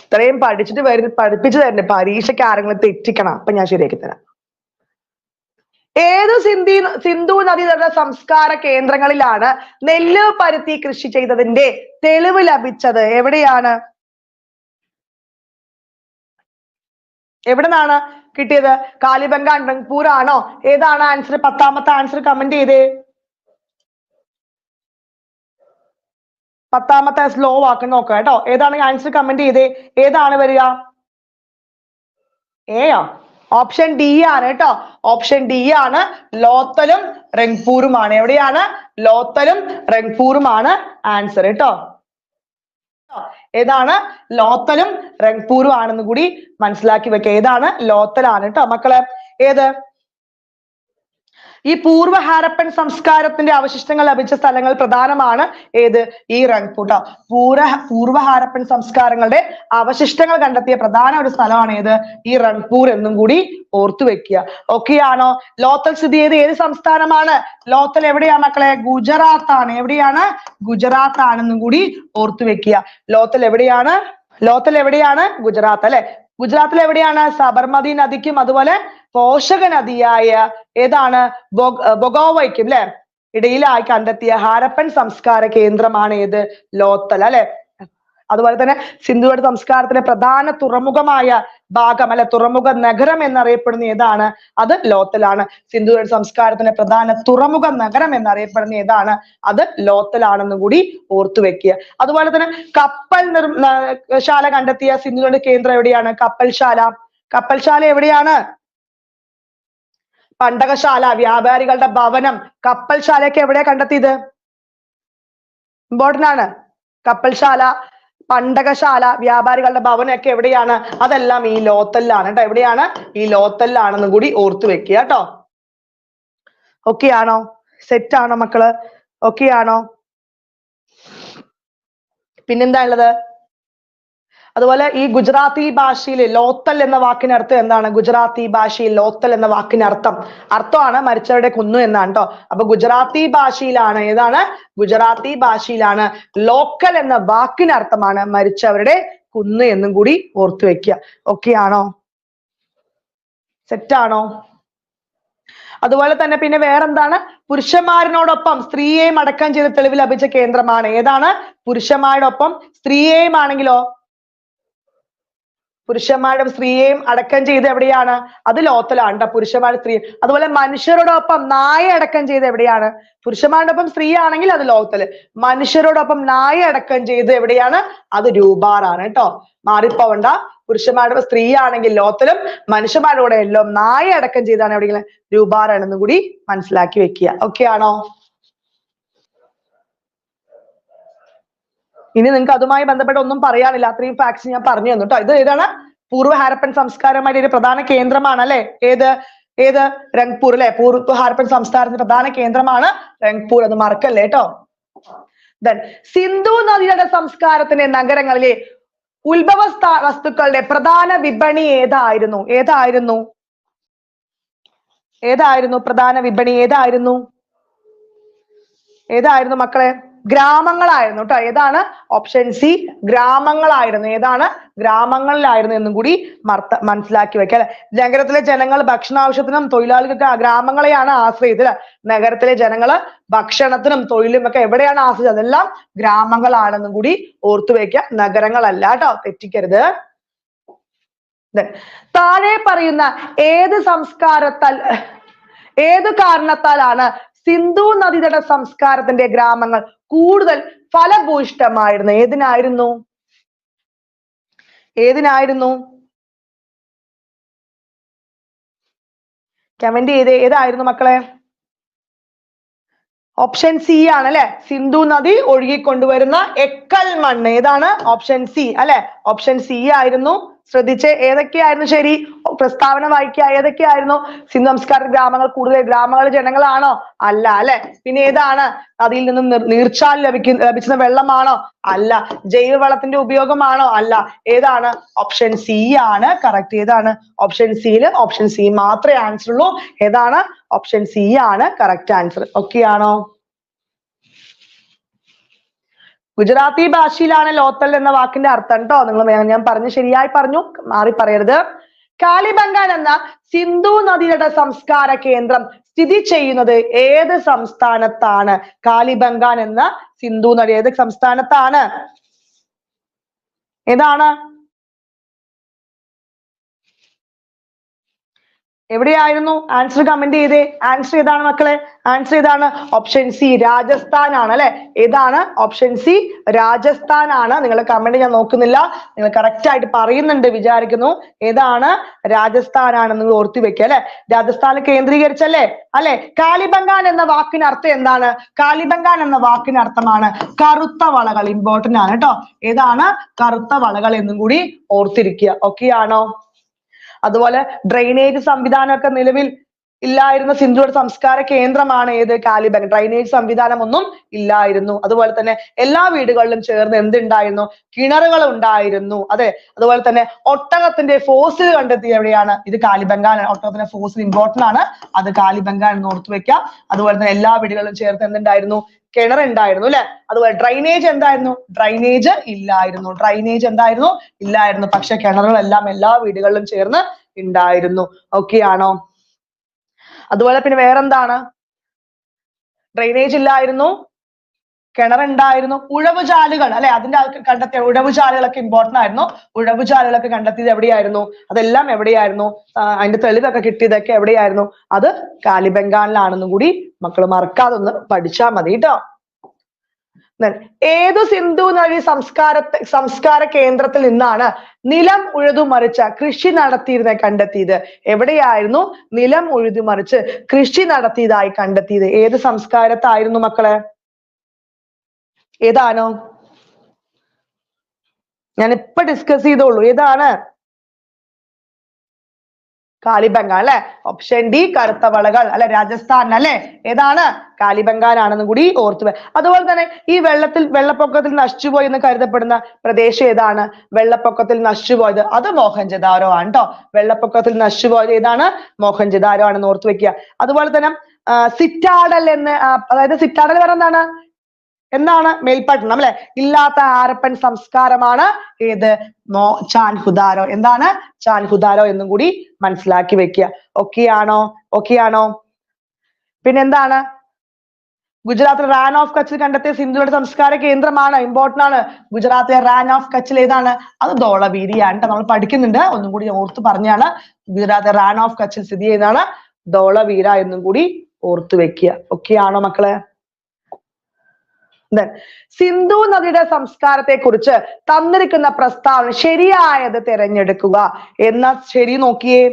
ഇത്രയും പഠിച്ചിട്ട് പഠിപ്പിച്ചു തരണ്ടേ. പരീക്ഷയ്ക്ക് ആരെങ്കിലും തെറ്റിക്കണം. അപ്പൊ ഞാൻ ശരിയാക്കി തരാം. ഏത് സിന്ധി സിന്ധു നദീതട സംസ്കാര കേന്ദ്രങ്ങളിലാണ് നെല്ല് പരുത്തി കൃഷി ചെയ്തതിന്റെ തെളിവ് ലഭിച്ചത്? എവിടെയാണ്? എവിടെ നിന്നാണ് കിട്ടിയത്? കാലിബംഗ അണ്ടൻപൂർ ആണോ? ഏതാണ് ആൻസർ പത്താമത്തെ ആൻസർ കമന്റ് ചെയ്തേ. പത്താമത്തെ സ്ലോ ആക്കി നോക്കുക കേട്ടോ. ഏതാണ് ആൻസർ കമന്റ് ചെയ്തേ? ഏതാണ് വരിക? എയോ ഓപ്ഷൻ ഡി ആണ് കേട്ടോ. ഓപ്ഷൻ ഡി ആണ് ലോത്തലും റംഗ്പൂറുമാണ് എവിടെയാണ്? ലോത്തലും റംഗ്പൂറുമാണ് ആൻസർ കേട്ടോ ഏതാണ്? ലോത്തലും റംഗ്പൂറും ആണെന്ന് കൂടി മനസ്സിലാക്കി വെക്കുക ഏതാണ്? ലോത്തലാണ് കേട്ടോ മക്കളെ. ഏത്? ഈ പൂർവ ഹാരപ്പൻ സംസ്കാരത്തിന്റെ അവശിഷ്ടങ്ങൾ ലഭിച്ച സ്ഥലങ്ങൾ പ്രധാനമാണ് ഏത്? ഈ റംഗ്പൂർ പൂര പൂർവ പൂർവ ഹാരപ്പൻ സംസ്കാരങ്ങളുടെ അവശിഷ്ടങ്ങൾ കണ്ടെത്തിയ പ്രധാന ഒരു സ്ഥലമാണ് ഏത്? ഈ റൺപൂർ എന്നും കൂടി ഓർത്തു വെക്കുക. ഓക്കെ ആണോ? ലോത്തൽ സ്ഥിതി ചെയ്ത് ഏത് സംസ്ഥാനമാണ്? ലോത്തൽ എവിടെയാണ് മക്കളെ? ഗുജറാത്ത് ആണ് എവിടെയാണ്? ഗുജറാത്ത് ആണെന്നും കൂടി ഓർത്തു വെക്കുക. ലോത്തൽ എവിടെയാണ്? ലോത്തൽ എവിടെയാണ്? ഗുജറാത്ത് അല്ലെ? ഗുജറാത്തിൽ എവിടെയാണ്? സബർമതി നദിക്കും അതുപോലെ പോഷക നദിയായ ഏതാണ് ബൊഗോവയ്ക്കും അല്ലെ ഇടയിലായി കണ്ടെത്തിയ ഹാരപ്പൻ സംസ്കാര കേന്ദ്രമാണ് ഏത്? ലോത്തൽ അല്ലെ? അതുപോലെ തന്നെ സിന്ധുവയുടെ സംസ്കാരത്തിലെ പ്രധാന തുറമുഖമായ ഭാഗം അല്ലെ? തുറമുഖ നഗരം എന്നറിയപ്പെടുന്ന ഏതാണ്? അത് ലോത്തലാണ്. സിന്ധുവയുടെ സംസ്കാരത്തിന്റെ പ്രധാന തുറമുഖ നഗരം എന്നറിയപ്പെടുന്ന ഏതാണ്? അത് ലോത്തലാണെന്നും കൂടി ഓർത്തു വെക്കുക. അതുപോലെ തന്നെ കപ്പൽ നിർ ശാല കണ്ടെത്തിയ സിന്ധുവയുടെ കേന്ദ്രം എവിടെയാണ്? കപ്പൽശാല. കപ്പൽശാല എവിടെയാണ്? പണ്ടകശാല വ്യാപാരികളുടെ ഭവനം കപ്പൽശാലയൊക്കെ എവിടെയാ കണ്ടെത്തിയത്? ഇമ്പോർട്ടന്റ് ആണ്. കപ്പൽശാല പണ്ടകശാല വ്യാപാരികളുടെ ഭവനമൊക്കെ എവിടെയാണ്? അതെല്ലാം ഈ ലോത്തലിലാണ് കേട്ടോ എവിടെയാണ്? ഈ ലോത്തലിലാണെന്നും കൂടി ഓർത്തു വെക്കുക കേട്ടോ ഓക്കെ ആണോ? സെറ്റ് ആണോ മക്കൾ? ഓക്കെ ആണോ? പിന്നെന്താ ഉള്ളത്? അതുപോലെ ഈ ഗുജറാത്തി ഭാഷയിൽ ലോത്തൽ എന്ന വാക്കിന് അർത്ഥം എന്താണ്? ഗുജറാത്തി ഭാഷയിൽ ലോത്തൽ എന്ന വാക്കിന് അർത്ഥം. അർത്ഥമാണ് മരിച്ചവരുടെ കുന്നു എന്നാണ് കേട്ടോ അപ്പൊ ഗുജറാത്തി ഭാഷയിലാണ് ഏതാണ്? ഗുജറാത്തി ഭാഷയിലാണ് ലോക്കൽ എന്ന വാക്കിന് അർത്ഥമാണ് മരിച്ചവരുടെ കുന്ന് എന്നും കൂടി ഓർത്തു വെക്കുക. ഓക്കെ ആണോ? സെറ്റാണോ അതുപോലെ തന്നെ പിന്നെ വേറെന്താണ്? പുരുഷന്മാരിനോടൊപ്പം സ്ത്രീയെയും അടക്കം ചെയ്ത് തെളിവ് ലഭിച്ച കേന്ദ്രമാണ്. ഏതാണ്? പുരുഷന്മാരോടൊപ്പം സ്ത്രീയെയും ആണെങ്കിലോ പുരുഷന്മാരുടെ സ്ത്രീയെയും അടക്കം ചെയ്ത് എവിടെയാണ്? അത് ലോത്തലാണ് ട്ടോ പുരുഷന്മാരുടെ സ്ത്രീ അതുപോലെ മനുഷ്യരോടൊപ്പം നായ അടക്കം ചെയ്ത് എവിടെയാണ്? പുരുഷന്മാരോടൊപ്പം സ്ത്രീ ആണെങ്കിൽ അത് ലോകത്തിൽ മനുഷ്യരോടൊപ്പം നായ അടക്കം ചെയ്ത് എവിടെയാണ്? അത് രൂപാറാണ് കേട്ടോ മാറിപ്പോവണ്ട. പുരുഷന്മാരുടെ സ്ത്രീ ആണെങ്കിൽ ലോത്തലും മനുഷ്യന്മാരുടെ കൂടെ എല്ലാം നായ അടക്കം ചെയ്താണ് എവിടെയെങ്കിലും രൂപാറാണെന്നും കൂടി മനസ്സിലാക്കി വെക്കുക. ഓക്കെ ആണോ? ഇനി നിങ്ങൾക്ക് അതുമായി ബന്ധപ്പെട്ട ഒന്നും പറയാനില്ല. അത്രയും ഫാക്ട്സ് ഞാൻ പറഞ്ഞു തന്നു കേട്ടോ ഇത് ഏതാണ്? പൂർവ ഹാരപ്പൻ സംസ്കാരമായിട്ട് ഒരു പ്രധാന കേന്ദ്രമാണ് അല്ലെ? ഏത്? ഏത്? രംഗ്പൂർ അല്ലെ? പൂർവ ഹാരപ്പൻ സംസ്കാരത്തിന്റെ പ്രധാന കേന്ദ്രമാണ് രംഗ്പൂർ. അത് മറക്കല്ലേ കേട്ടോ ദെൻ സിന്ധു നദിയുടെ സംസ്കാരത്തിന്റെ നഗരങ്ങളിലെ ഉത്ഭവ വസ്തുക്കളുടെ പ്രധാന വിപണി ഏതായിരുന്നു? ഏതായിരുന്നു? ഏതായിരുന്നു? പ്രധാന വിപണി ഏതായിരുന്നു? ഏതായിരുന്നു മക്കളെ? ഗ്രാമങ്ങളായിരുന്നു കേട്ടോ ഏതാണ്? ഓപ്ഷൻ സി ഗ്രാമങ്ങളായിരുന്നു. ഏതാണ്? ഗ്രാമങ്ങളിലായിരുന്നു എന്നും കൂടി മർത്ത മനസ്സിലാക്കി വെക്കുക അല്ലെ? നഗരത്തിലെ ജനങ്ങൾ ഭക്ഷണാവശ്യത്തിനും തൊഴിലാളികൾക്ക് ഗ്രാമങ്ങളെയാണ് ആശ്രയിച്ചത്. അല്ലെ നഗരത്തിലെ ജനങ്ങൾ ഭക്ഷണത്തിനും തൊഴിലും ഒക്കെ എവിടെയാണ് ആശ്രയിച്ചത്? അതെല്ലാം ഗ്രാമങ്ങളാണെന്നും കൂടി ഓർത്തു വെക്കുക. നഗരങ്ങളല്ല കേട്ടോ തെറ്റിക്കരുത്. താഴെ പറയുന്ന ഏത് സംസ്കാരത്താൽ ഏത് കാരണത്താലാണ് സിന്ധു നദീതട സംസ്കാരത്തിന്റെ ഗ്രാമങ്ങൾ കൂടുതൽ ഫലഭൂയിഷ്ടമായിരുന്നു ഏതിനായിരുന്നു? ഏതിനായിരുന്നു? കമന്റ് ചെയ്തേ. ഏതായിരുന്നു മക്കളെ? ഓപ്ഷൻ സി ആണ് അല്ലെ സിന്ധു നദി ഒഴുകിക്കൊണ്ടുവരുന്ന എക്കൽ മണ്ണ്. ഏതാണ്? ഓപ്ഷൻ സി അല്ലെ? ഓപ്ഷൻ സി ആയിരുന്നു ശ്രദ്ധിച്ച് ഏതൊക്കെയായിരുന്നു ശരി? പ്രസ്താവന വായിക്കുക ഏതൊക്കെയായിരുന്നു? സിന്ധു സംസ്കാര ഗ്രാമങ്ങൾ കൂടുതൽ ഗ്രാമങ്ങൾ ജനങ്ങളാണോ? അല്ല അല്ലെ? പിന്നെ ഏതാണ്? അതിൽ നിന്നും നീർ- നീർച്ചാൽ ലഭിക്കുന്ന ലഭിക്കുന്ന വെള്ളമാണോ? അല്ല. ജൈവവളത്തിന്റെ ഉപയോഗമാണോ? അല്ല. ഏതാണ്? ഓപ്ഷൻ സി ആണ്. കറക്റ്റ്. ഏതാണ്? ഓപ്ഷൻ സിയിൽ ഓപ്ഷൻ സി മാത്രമേ ആൻസർ ഉള്ളൂ. ഏതാണ്? ഓപ്ഷൻ സി ആണ്. Correct answer. ഓക്കെ ആണോ ഗുജറാത്തി ഭാഷയിലാണ് ലോത്തൽ എന്ന വാക്കിന്റെ അർത്ഥം കേട്ടോ നിങ്ങൾ ഞാൻ പറഞ്ഞു ശരിയായി പറഞ്ഞു. മാറി പറയരുത്. കാലിബംഗാൻ എന്ന സിന്ധു നദിയുടെ സംസ്കാര കേന്ദ്രം സ്ഥിതി ചെയ്യുന്നത് ഏത് സംസ്ഥാനത്താണ്? കാലിബംഗാൻ എന്ന സിന്ധു നദി ഏത് സംസ്ഥാനത്താണ്? ഏതാണ്? എവിടെയായിരുന്നു? ആൻസർ കമന്റ് ചെയ്തേ. ആൻസർ ഏതാണ് മക്കളെ? ആൻസർ ഏതാണ്? ഓപ്ഷൻ സി രാജസ്ഥാൻ ആണ് അല്ലെ? ഏതാണ്? ഓപ്ഷൻ സി രാജസ്ഥാൻ ആണ് നിങ്ങൾ കമന്റ് ഞാൻ നോക്കുന്നില്ല. നിങ്ങൾ കറക്റ്റ് ആയിട്ട് പറയുന്നുണ്ട് വിചാരിക്കുന്നു. ഏതാണ്? രാജസ്ഥാൻ ആണ് നിങ്ങൾ ഓർത്തു വെക്കുക അല്ലെ? രാജസ്ഥാൻ കേന്ദ്രീകരിച്ചല്ലേ? അല്ലെ? കാലിബംഗാൻ എന്ന വാക്കിന് അർത്ഥം എന്താണ്? കാലിബംഗാൻ എന്ന വാക്കിന് അർത്ഥമാണ് കറുത്ത വളകൾ ഇമ്പോർട്ടന്റ് ആണ് കേട്ടോ. ഏതാണ്? കറുത്ത വളകൾ എന്നും കൂടി ഓർത്തിരിക്കുക. ഓക്കെ ആണോ? അതുപോലെ ഡ്രെയിനേജ് സംവിധാനമൊക്കെ നിലവിൽ ഇല്ലായിരുന്ന സിന്ധുയുടെ സംസ്കാര കേന്ദ്രമാണ് ഏത്? കാലിബംഗ് ഡ്രൈനേജ് സംവിധാനം ഒന്നും ഇല്ലായിരുന്നു. അതുപോലെ തന്നെ എല്ലാ വീടുകളിലും ചേർന്ന് എന്തുണ്ടായിരുന്നു? കിണറുകൾ ഉണ്ടായിരുന്നു അതെ. അതുപോലെ തന്നെ ഒട്ടകത്തിന്റെ ഫോസിൽ കണ്ടെത്തിയ എവിടെയാണ്? ഇത് കാലിബംഗാൻ ഒട്ടകത്തിന്റെ ഫോസിൽ ഇമ്പോർട്ടന്റ് ആണ്. അത് കാലിബംഗാൻ എന്ന് ഓർത്തു വെക്കാം അതുപോലെ തന്നെ എല്ലാ വീടുകളിലും ചേർത്ത് എന്തുണ്ടായിരുന്നു? കിണർ ഉണ്ടായിരുന്നു അല്ലെ? അതുപോലെ ഡ്രൈനേജ് എന്തായിരുന്നു? ഡ്രൈനേജ് ഇല്ലായിരുന്നു. ഡ്രൈനേജ് എന്തായിരുന്നു? ഇല്ലായിരുന്നു. പക്ഷെ കിണറുകളെല്ലാം എല്ലാ വീടുകളിലും ചേർന്ന് ഉണ്ടായിരുന്നു. ഓക്കെ ആണോ? അതുപോലെ പിന്നെ വേറെന്താണ്? ഡ്രെയിനേജ് ഇല്ലായിരുന്നു കിണറുണ്ടായിരുന്നു. ഉഴവുചാലുകൾ അല്ലെ? അതിന്റെ കണ്ടെത്തിയ ഉഴവുചാലുകളൊക്കെ ഇമ്പോർട്ടന്റ് ആയിരുന്നു. ഉഴവുചാലുകളൊക്കെ കണ്ടെത്തിയത് എവിടെയായിരുന്നു? അതെല്ലാം എവിടെയായിരുന്നു? അതിന്റെ തെളിവൊക്കെ കിട്ടിയതൊക്കെ എവിടെയായിരുന്നു? അത് കാലിബംഗാനിലാണെന്നും കൂടി മക്കൾ മറക്കാതെ ഒന്ന് പഠിച്ചാൽ മതി കേട്ടോ ഏതു സിന്ധു നദി സംസ്കാരത്തെ സംസ്കാര കേന്ദ്രത്തിൽ നിന്നാണ് നിലം ഉഴുതുമറിച്ച കൃഷി നടത്തിയിരുന്ന കണ്ടെത്തിയത്? എവിടെയായിരുന്നു നിലം ഉഴുതുമറിച്ച് കൃഷി നടത്തിയതായി കണ്ടെത്തിയത്? ഏത് സംസ്കാരത്തായിരുന്നു മക്കളെ? ഏതാണ്? ഞാൻ ഇപ്പൊ ഡിസ്കസ് ചെയ്തോളൂ. ഏതാണ്? കാലിബംഗാൻ അല്ലെ? ഓപ്ഷൻ ഡി കറുത്ത വളകൾ അല്ലെ? രാജസ്ഥാൻ അല്ലെ? ഏതാണ്? കാലിബംഗാൻ ആണെന്നും കൂടി ഓർത്തു അതുപോലെ തന്നെ ഈ വെള്ളത്തിൽ വെള്ളപ്പൊക്കത്തിൽ നശിച്ചുപോയി എന്ന് കരുതപ്പെടുന്ന പ്രദേശം ഏതാണ്? വെള്ളപ്പൊക്കത്തിൽ നശിച്ചുപോയത് അത് മോഹൻജദാരോ ആണ് കേട്ടോ വെള്ളപ്പൊക്കത്തിൽ നശിച്ചുപോയത് ഏതാണ്? മോഹൻജദാരോ ആണെന്ന് ഓർത്തു വെക്കുക. അതുപോലെ തന്നെ സിറ്റാഡൽ എന്ന് അതായത് സിറ്റാഡൽ വേറെ എന്താണ് എന്താണ്? മേൽപ്പട്ടണം അല്ലെ? ഇല്ലാത്ത ആരപ്പൻ സംസ്കാരമാണ് ഏത്? നോ ചാൻഹുദാരോ എന്താണ്? ചാൻഹുദാരോ എന്നും കൂടി മനസ്സിലാക്കി വെക്കുക. ഓക്കെ ആണോ ഓക്കെ ആണോ പിന്നെന്താണ്? ഗുജറാത്തിൽ റാൻ ഓഫ് കച്ചിൽ കണ്ടെത്തിയ സിന്ധുവിന്റെ സംസ്കാര കേന്ദ്രമാണ് ഇമ്പോർട്ടന്റ് ആണ് ഗുജറാത്തിലെ റാൻ ഓഫ് കച്ചിൽ ഏതാണ്? അത് ധോളവീരിയാണ്. നമ്മൾ പഠിക്കുന്നുണ്ട്. ഒന്നും കൂടി ഓർത്ത് പറഞ്ഞാണ്. ഗുജറാത്തിലെ റാൻ ഓഫ് കച്ചിൽ സ്ഥിതി ചെയ്യുന്നതാണ് ധോളവീര എന്നും കൂടി ഓർത്തു വെക്കുക. ഓക്കെ ആണോ മക്കളെ? Then, സിന്ധു നദിയുടെ സംസ്കാരത്തെ കുറിച്ച് തന്നിരിക്കുന്ന പ്രസ്താവന ശരിയായത് തിരഞ്ഞെടുക്കുക. എന്ന ശരി നോക്കിയേ.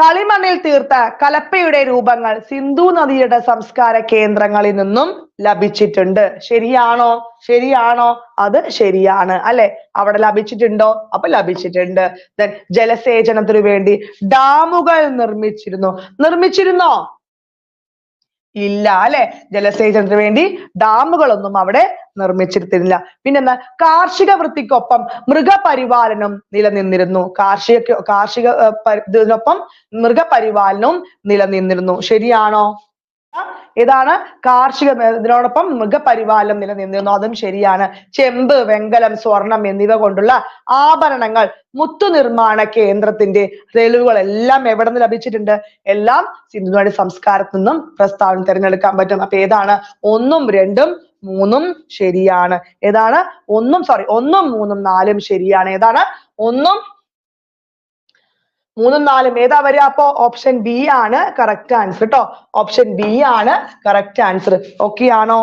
കളിമണ്ണിൽ തീർത്ത കലപ്പയുടെ രൂപങ്ങൾ സിന്ധു നദിയുടെ സംസ്കാര കേന്ദ്രങ്ങളിൽ നിന്നും ലഭിച്ചിട്ടുണ്ട്. ശരിയാണോ? ശരിയാണോ? അത് ശരിയാണ്. അല്ലെ? അവിടെ ലഭിച്ചിട്ടുണ്ടോ? അപ്പൊ ലഭിച്ചിട്ടുണ്ട്. ദെൻ ജലസേചനത്തിനു വേണ്ടി ഡാമുകൾ നിർമ്മിച്ചിരുന്നു. നിർമ്മിച്ചിരുന്നോ? ഇല്ല അല്ലെ? ജലസേചനത്തിന് വേണ്ടി ഡാമുകളൊന്നും അവിടെ നിർമ്മിച്ചിരുന്നില്ല. പിന്നെന്താ? കാർഷിക വൃത്തിക്കൊപ്പം മൃഗപരിപാലനം നിലനിന്നിരുന്നു. കാർഷിക കാർഷിക ഇതിനൊപ്പം മൃഗപരിപാലനവും നിലനിന്നിരുന്നു. ശരിയാണോ? ഇതാണ് കാർഷിക ഇതിനോടൊപ്പം മൃഗപരിപാലനം നിലനിന്നിരുന്നു. അതും ശരിയാണ്. ചെമ്പ് വെങ്കലം സ്വർണം എന്നിവ കൊണ്ടുള്ള ആഭരണങ്ങൾ മുത്തു നിർമ്മാണ കേന്ദ്രത്തിന്റെ തെളിവുകൾ എല്ലാം എവിടെ നിന്ന് ലഭിച്ചിട്ടുണ്ട്? എല്ലാം സിന്ധുനാടി സംസ്കാരത്തിൽ നിന്നും പ്രസ്താവന തിരഞ്ഞെടുക്കാൻ പറ്റും. അപ്പൊ ഏതാണ്? ഒന്നും രണ്ടും മൂന്നും ശരിയാണ്. ഏതാണ്? ഒന്നും സോറി ഒന്നും മൂന്നും നാലും ശരിയാണ്. ഏതാണ്? ഒന്നും മൂന്നും നാലും ഏതാ വരിക? അപ്പോ ഓപ്ഷൻ ബി ആണ് കറക്റ്റ് ആൻസർ കേട്ടോ ഓപ്ഷൻ ബി ആണ് കറക്റ്റ് ആൻസർ ഓക്കെ ആണോ?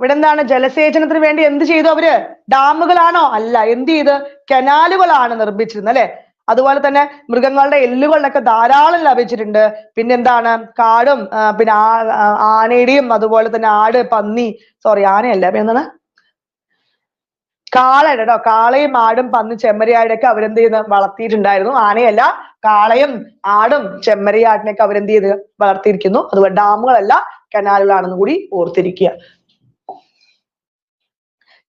ഇവിടെ എന്താണ് ജലസേചനത്തിന് വേണ്ടി എന്ത് ചെയ്തു അവർ? ഡാമുകളാണോ? അല്ല എന്ത് ചെയ്ത്? കനാലുകളാണ് നിർമ്മിച്ചിരുന്നത് അല്ലെ? അതുപോലെ തന്നെ മൃഗങ്ങളുടെ എല്ലുകളിലൊക്കെ ധാരാളം ലഭിച്ചിട്ടുണ്ട്. പിന്നെ എന്താണ്? കാടും പിന്നെ ആനയുടെയും അതുപോലെ തന്നെ ആട് പന്നി സോറി ആനയല്ല എന്താണ്? കാളയുടെ കേട്ടോ. കാളയും ആടും പന്നി ചെമ്മരിയാടൊക്കെ അവരെന്ത് ചെയ്ത് വളർത്തിയിട്ടുണ്ടായിരുന്നു. ആനയല്ല കാളയും ആടും ചെമ്മരിയാടിനൊക്കെ അവരെന്ത് ചെയ്ത് വളർത്തിയിരിക്കുന്നു. അതുപോലെ ഡാമുകളല്ല കനാലുകളാണെന്ന് കൂടി ഓർത്തിരിക്കുക.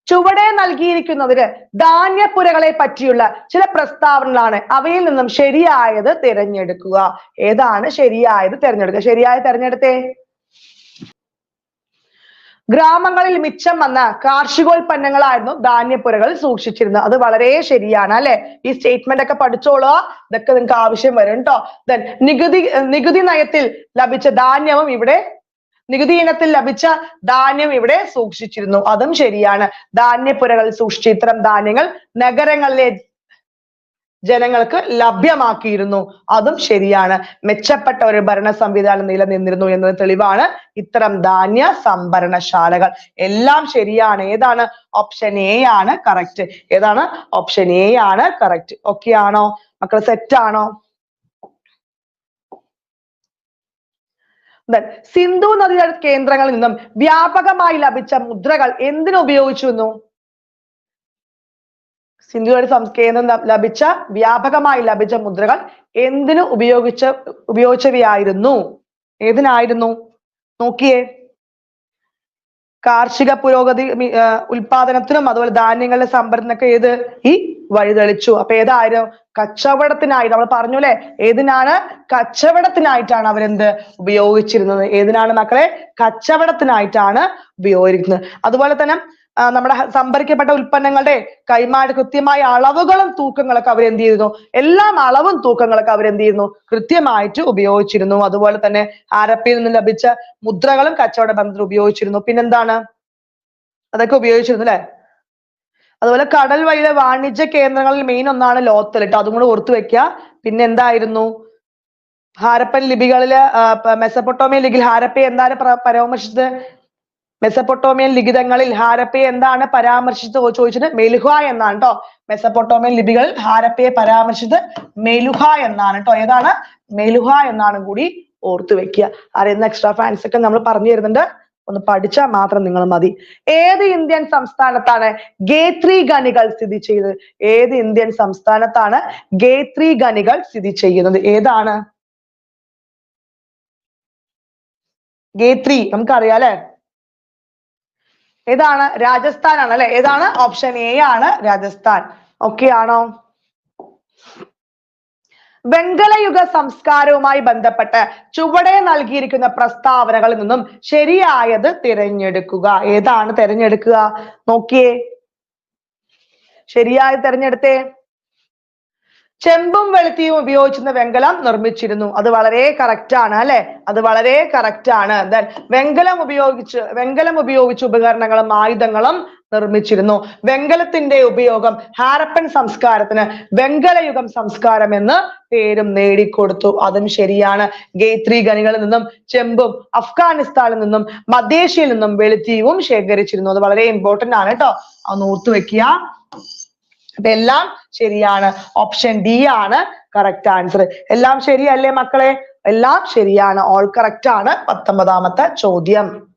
ചുവടെ നൽകിയിരിക്കുന്നതിന് ധാന്യപ്പുരകളെ പറ്റിയുള്ള ചില പ്രസ്താവനകളാണ്. അവയിൽ നിന്നും ശരിയായത് തിരഞ്ഞെടുക്കുക. ഏതാണ് ശരിയായത് തിരഞ്ഞെടുക്കുക? ശരിയായത് തിരഞ്ഞെടുത്തേ? ഗ്രാമങ്ങളിൽ മിച്ചം വന്ന കാർഷികോൽപ്പന്നങ്ങളായിരുന്നു ധാന്യപ്പുരകൾ സൂക്ഷിച്ചിരുന്നത്. അത് വളരെ ശരിയാണ് അല്ലെ? ഈ സ്റ്റേറ്റ്മെന്റ് ഒക്കെ പഠിച്ചോളൂ. ഇതൊക്കെ നിങ്ങൾക്ക് ആവശ്യം വരും കേട്ടോ ദെൻ നികുതി നികുതി നയത്തിൽ ലഭിച്ച ധാന്യവും ഇവിടെ നികുതി ഇനത്തിൽ ലഭിച്ച ധാന്യം ഇവിടെ സൂക്ഷിച്ചിരുന്നു. അതും ശരിയാണ്. ധാന്യപ്പുരകൾ സൂക്ഷിച്ച ഇത്തരം ധാന്യങ്ങൾ നഗരങ്ങളിലെ ജനങ്ങൾക്ക് ലഭ്യമാക്കിയിരുന്നു. അതും ശരിയാണ്. മെച്ചപ്പെട്ട ഒരു ഭരണ സംവിധാനം നിലനിന്നിരുന്നു എന്നത് തെളിവാണ് ഇത്തരം ധാന്യ സംഭരണശാലകൾ. എല്ലാം ശരിയാണ്. ഏതാണ്? ഓപ്ഷൻ എ ആണ്. കറക്റ്റ് ഏതാണ്? ഓപ്ഷൻ എ ആണ്. കറക്റ്റ് ഓക്കെ ആണോ? മക്കൾ സെറ്റ് ആണോ? സിന്ധു നദീതട കേന്ദ്രങ്ങളിൽ നിന്നും വ്യാപകമായി ലഭിച്ച മുദ്രകൾ എന്തിനു ഉപയോഗിച്ചിരുന്നു സിന്ധുയുടെ സം- കേന്ദ്രം ലഭിച്ച വ്യാപകമായി ലഭിച്ച മുദ്രകൾ എന്തിനു ഉപയോഗിച്ച ഉപയോഗിച്ചവയായിരുന്നു? ഏതിനായിരുന്നു? നോക്കിയേ. കാർഷിക പുരോഗതി ഉൽപാദനത്തിനും അതുപോലെ ധാന്യങ്ങളുടെ സംഭരണത്തിനൊക്കെ ഏത്? ഈ വഴിതെളിച്ചു. അപ്പൊ ഏതായിരുന്നു? കച്ചവടത്തിനായി. നമ്മൾ പറഞ്ഞു അല്ലെ ഏതിനാണ്? കച്ചവടത്തിനായിട്ടാണ് അവരെന്ത് ഉപയോഗിച്ചിരുന്നത്? ഏതിനാണ് മക്കളെ? കച്ചവടത്തിനായിട്ടാണ് ഉപയോഗിക്കുന്നത്. അതുപോലെ തന്നെ നമ്മുടെ സംഭരിക്കപ്പെട്ട ഉൽപ്പന്നങ്ങളുടെ കൈമാറി കൃത്യമായ അളവുകളും തൂക്കങ്ങളൊക്കെ അവരെന്ത് ചെയ്തിരുന്നു? എല്ലാം അളവും തൂക്കങ്ങളൊക്കെ അവരെന്ത് ചെയ്യുന്നു കൃത്യമായിട്ട് ഉപയോഗിച്ചിരുന്നു. അതുപോലെ തന്നെ ഹാരപ്പയിൽ നിന്ന് ലഭിച്ച മുദ്രകളും കച്ചവട ബന്ധത്തിൽ ഉപയോഗിച്ചിരുന്നു. പിന്നെന്താണ്? അതൊക്കെ ഉപയോഗിച്ചിരുന്നു അല്ലെ? അതുപോലെ കടൽ വഴിയിലെ വാണിജ്യ കേന്ദ്രങ്ങളിൽ മെയിൻ ഒന്നാണ് ലോത്തൽ കേട്ടോ അതും കൂടെ ഓർത്തു വെക്കുക പിന്നെ എന്തായിരുന്നു? ഹാരപ്പൻ ലിപികളിൽ മെസ്സപ്പൊട്ടോമിയ ലിപിയിൽ ഹാരപ്പയെ എന്താണ് പ്ര- പരാമർശിച്ചത്? മെസപ്പൊട്ടോമിയൻ ലിഖിതങ്ങളിൽ ഹാരപ്പയെ എന്താണ് പരാമർശിച്ചത് ചോദിച്ചത് മെലുഹ എന്നാണ് കേട്ടോ മെസ്സപ്പൊട്ടോമിയൻ ലിപികളിൽ ഹാരപ്പയെ പരാമർശിച്ചത് മെലുഹ എന്നാണ് കേട്ടോ ഏതാണ്? മെലുഹ എന്നാണ് കൂടി ഓർത്തു വെക്കുക. അറിയുന്ന എക്സ്ട്രാ ഫാൻസ് ഒക്കെ നമ്മൾ പറഞ്ഞു തരുന്നുണ്ട്. ഒന്ന് പഠിച്ചാൽ മാത്രം നിങ്ങൾ മതി. ഏത് ഇന്ത്യൻ സംസ്ഥാനത്താണ് ഗേത്രി ഖനികൾ സ്ഥിതി ചെയ്യുന്നത്? ഏത് ഇന്ത്യൻ സംസ്ഥാനത്താണ് ഗേത്രി ഖനികൾ സ്ഥിതി ചെയ്യുന്നത്? ഏതാണ്? ഗേത്രി നമുക്കറിയാം അല്ലെ? ഏതാണ്? രാജസ്ഥാൻ ആണ് അല്ലെ? ഏതാണ്? ഓപ്ഷൻ എ ആണ് രാജസ്ഥാൻ. ഓക്കെ ആണോ? വെങ്കലയുഗ സംസ്കാരവുമായി ബന്ധപ്പെട്ട് ചുവടെ നൽകിയിരിക്കുന്ന പ്രസ്താവനകളിൽ നിന്നും ശരിയായത് തിരഞ്ഞെടുക്കുക. ഏതാണ് തിരഞ്ഞെടുക്കുക? നോക്കിയേ. ശരിയായത് തിരഞ്ഞെടുത്തേ. ചെമ്പും വെളുത്തിയും ഉപയോഗിച്ചിരുന്ന വെങ്കലം നിർമ്മിച്ചിരുന്നു. അത് വളരെ കറക്റ്റ് ആണ് അല്ലെ? അത് വളരെ കറക്റ്റ് ആണ്. ദെൻ വെങ്കലം ഉപയോഗിച്ച് വെങ്കലം ഉപയോഗിച്ച് ഉപകരണങ്ങളും ആയുധങ്ങളും നിർമ്മിച്ചിരുന്നു. വെങ്കലത്തിന്റെ ഉപയോഗം ഹാരപ്പൻ സംസ്കാരത്തിന് വെങ്കലയുഗം സംസ്കാരം എന്ന് പേരും നേടിക്കൊടുത്തു. അതും ശരിയാണ്. ഗേത്രി ഖനികളിൽ നിന്നും ചെമ്പും അഫ്ഗാനിസ്ഥാനിൽ നിന്നും മധ്യേഷ്യയിൽ നിന്നും വെളുത്തിയും ശേഖരിച്ചിരുന്നു. അത് വളരെ ഇമ്പോർട്ടന്റ് ആണ് കേട്ടോ. അത് ഓർത്തു വെക്കുക. എല്ലാം ശരിയാണ്. ഓപ്ഷൻ ഡി ആണ് കറക്റ്റ് ആൻസർ എല്ലാം ശരിയല്ലേ മക്കളെ? എല്ലാം ശരിയാണ്. ഓൾ കറക്റ്റ് ആണ് പത്തൊമ്പതാമത്തെ ചോദ്യം.